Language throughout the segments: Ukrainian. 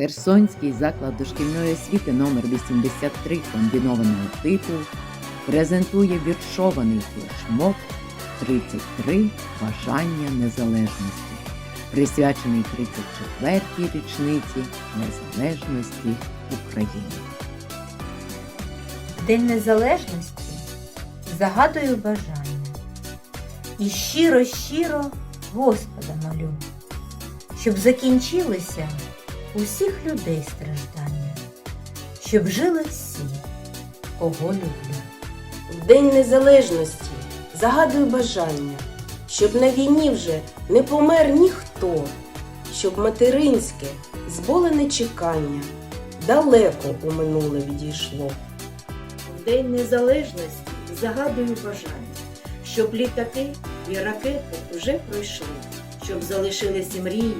Херсонський заклад дошкільної освіти номер 83 комбінованого типу презентує віршований флешмоб 33 бажання незалежності, присвячений 34-й річниці незалежності України. День Незалежності загадую бажання. І щиро-щиро Господа молю, щоб закінчилися усіх людей страждання, щоб жили всі, кого люблю. В День Незалежності загадую бажання, щоб на війні вже не помер ніхто, щоб материнське зболене чекання далеко у минуле відійшло. В День Незалежності загадую бажання, щоб літаки і ракети вже пройшли, щоб залишилися мрії,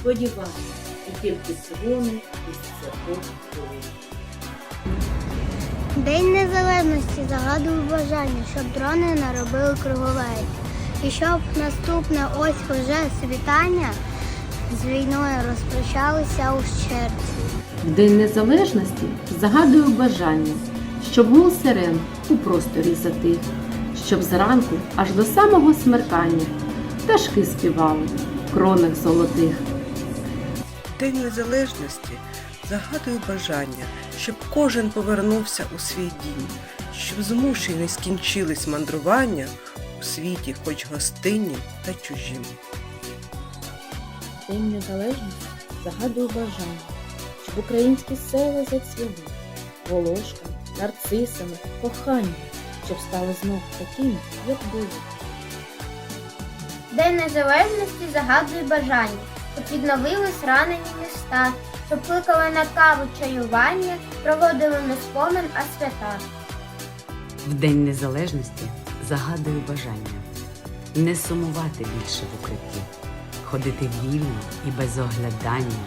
сподівання, тільки дзвони із церков були. День незалежності загадую бажання, щоб дрони наробили круговерть. І щоб наступне ось уже світання з війною розпрощалися ущербці. В День Незалежності загадую бажання, щоб гул сирен у просторі затих, щоб зранку аж до самого смеркання пташки співали в кронах золотих. День Незалежності загадую бажання, щоб кожен повернувся у свій дім, щоб змушені скінчились мандрування у світі, хоч гостиннім та чужім. День Незалежності загадую бажання, щоб українські села зацвіли волошками, нарцисами, коханням, щоб стали знов такими, як були. День незалежності загадую бажання, щоб відновились ранені міста, щоб кликали на каву чаювання, проводили не спомин, а свята. В День Незалежності загадую бажання не сумувати більше в укритті, ходити вільно і без оглядання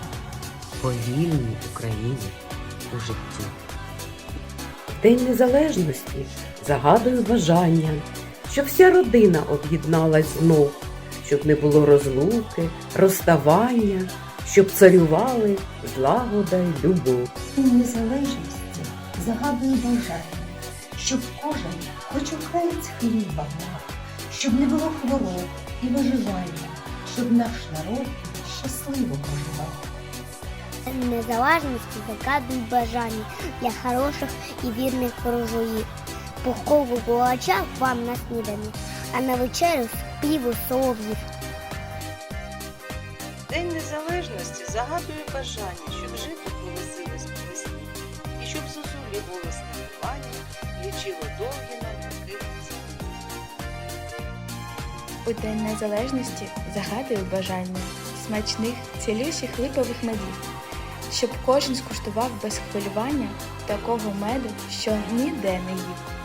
по вільній Україні у житті. В День Незалежності загадую бажання, щоб вся родина об'єдналась знов, щоб не було розлуки, розставання, щоб царювали злагода й любов. Незалежності загадую бажання, щоб кожен хоч українець хліба мав, щоб не було хвороб і виживання, щоб наш народ щасливо проживав. Незалежності загадую бажання для хороших і вірних буржуїв. Пухкову кулача вам на сніданні, а на вечерю співу солов'їв. День Незалежності загадую бажання, щоб жити було сили весні, і щоб зозулі голосне співання лічило довгі роки землі. У День Незалежності загадую бажання смачних, цілющих липових медів, щоб кожен скуштував без хвилювання такого меду, що ніде не їв.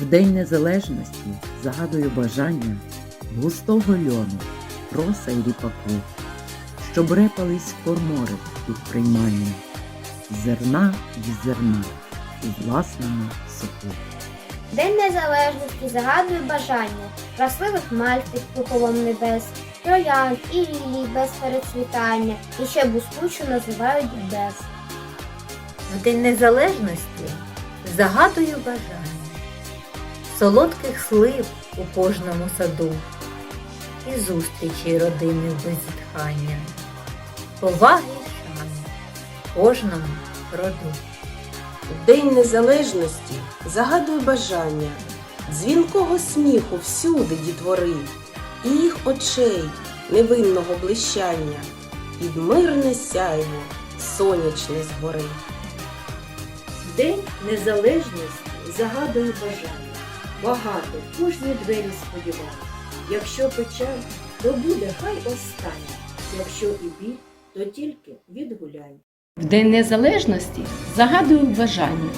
В День Незалежності загадую бажання густого льону, проса й ріпаку, щоб репались кормори під прийманням, зерна й зерна у власному соку. День незалежності загадую бажання красивих мальв під куполом небес, троян і лілій без перецвітання, і ще блискучу називають без. В День Незалежності загадую бажання солодких слив у кожному саду і зустрічі родини без зітхання, поваги й шани кожному роду. День Незалежності загадую бажання дзвінкого сміху всюди дітвори, і їх очей невинного блищання, під мирне сяйво сонячне згори. День Незалежності загадую бажання. Багато в кожній двері сподівання. Якщо печаль, то буде хай остання. Якщо і біль, то тільки від гулянь. В День Незалежності загадую бажання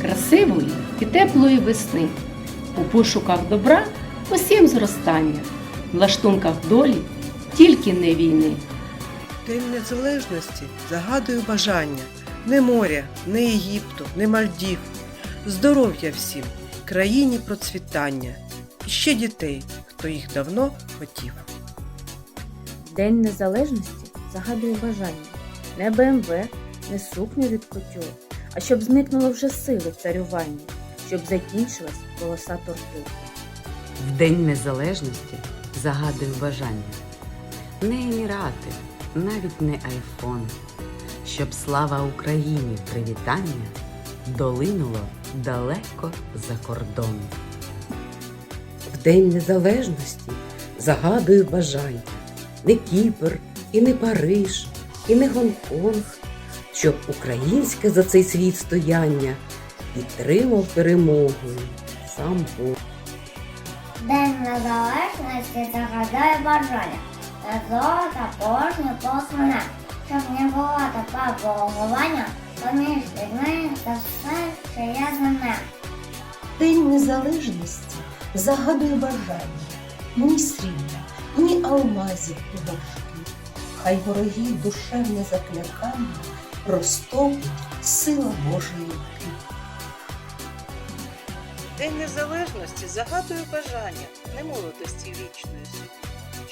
красивої і теплої весни, у пошуках добра усім зростання, в лаштунках долі тільки не війни. День Незалежності загадую бажання не моря, не Єгипту, не Мальдів, здоров'я всім, країні процвітання, і ще дітей, хто їх давно хотів. День Незалежності загадую бажання, не БМВ, не сукню від кутюр, а щоб зникнуло вже сили в царюванні, щоб закінчилась полоса тортур. В День Незалежності загадую бажання. Не емірати, навіть не айфон, щоб слава Україні привітання долинуло далеко за кордон. В День Незалежності загадую бажання. Не Кіпр, і не Париж, і не Гонконг, щоб українське за цей світ стояння підтримав перемогою сам Бог. День незалежності загадаю бажання. Та золота кожні посміне, щоб не було тепла пологування, все, що я. День незалежності загадує бажання. Ні срібла, ні алмазів у горшки. Хай вороги душевне заклякання розтопить сила Божої руки. День незалежності загадую бажання не молодості вічної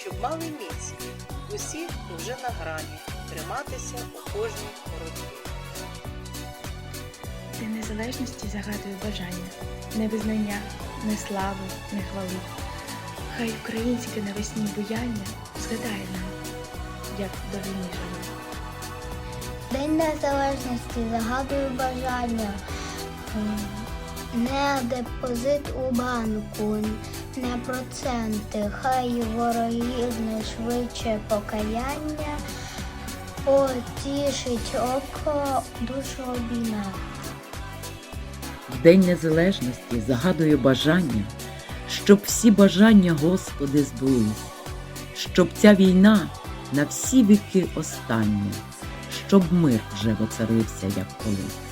щоб мали міць усі вже на грані триматися у кожній незалежності загадує бажання, не визнання, не слави, не хвали. Хай українське навесні буяння згадає нам, як до війни жили. День незалежності загадую бажання. Не депозит у банку, не проценти, хай ворогів не швидше покаяння, потішить око душу обійна. День Незалежності загадую бажання, щоб всі бажання Господи збулись, щоб ця війна на всі віки остання, щоб мир вже воцарився, як колись.